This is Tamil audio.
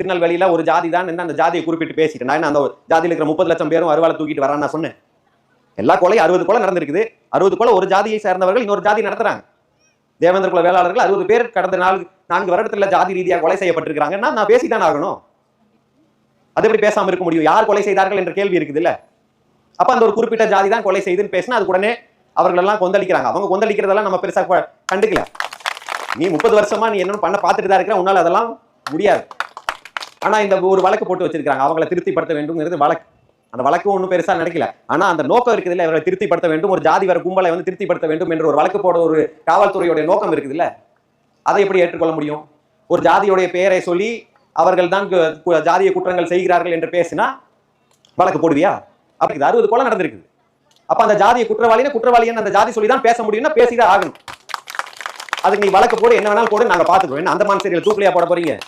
திருநெல்வேலியில் ஒரு ஜாதி தான் என்ன அந்த ஜாதியை குறிப்பிட்டு பேசிட்டேன். நான் என்ன அந்த ஜாதியில் இருக்கிற முப்பது லட்சம் பேரும் அருவாலை தூக்கிட்டு வரான்னு நான் சொன்னேன். எல்லா கொலையும் அறுபது கொலை நடந்திருக்குது. அறுபது கொலை ஒரு ஜாதியை சேர்ந்தவர்கள் இன்னொரு ஜாதி நடத்துறாங்க. தேவேந்திர குல வேளாளர்கள் அறுபது பேர் கடந்த நாலு நான்கு வருடத்தில் ஜாதி ரீதியாக கொலை செய்யப்பட்டிருக்கிறாங்கன்னா நான் பேசிதான் ஆகணும். அது எப்படி பேசாமல் இருக்க முடியும்? யார் கொலை செய்தார்கள் என்ற கேள்வி இருக்குது இல்லை அப்போ அந்த ஒரு குறிப்பிட்ட ஜாதி தான் கொலை செய்துன்னு பேசினா அது உடனே அவர்களெல்லாம் கொந்தளிக்கிறாங்க. அவங்க கொந்தளிக்கிறதெல்லாம் நம்ம பெருசாக கண்டுக்கல. நீ முப்பது வருஷமா நீ என்னென்னு பண்ண பார்த்துட்டு தான் இருக்கிற. உன்னால் அதெல்லாம் முடியாது. ஆனா இந்த ஒரு வழக்கு போட்டு வச்சிருக்காங்க அவங்களை திருப்திப்படுத்த வேண்டும்ங்கிறது வழக்கு. அந்த வழக்கு ஒன்றும் பெருசாக நடக்கல. ஆனால் அந்த நோக்கம் இருக்குது இல்லை இவரை திருப்திப்படுத்த வேண்டும். ஒரு ஜாதி வர கும்பலை வந்து திருப்திப்படுத்த வேண்டும் என்ற ஒரு வழக்கு போட ஒரு காவல்துறையுடைய நோக்கம் இருக்குது இல்லை அதை எப்படி ஏற்றுக்கொள்ள முடியும்? ஒரு ஜாதியுடைய பெயரை சொல்லி அவர்கள் தான் கு- கு- ஜாதிய குற்றங்கள் செய்கிறார்கள் என்று பேசினா வழக்கு போடுவியா? அப்படி இது அறுபது கொலை நடந்திருக்குது. அப்ப அந்த ஜாதிய குற்றவாளினா குற்றவாளின்னு அந்த ஜாதி சொல்லி தான் பேச முடியும்னா பேசிதான் ஆகணும். அதுக்கு நீ வழக்கு போடு என்ன வேணாலும் போடு நாங்க பாத்துக்கிறோம் என்ன அந்த மாதிரி தூக்கிலையா போட போறீங்க?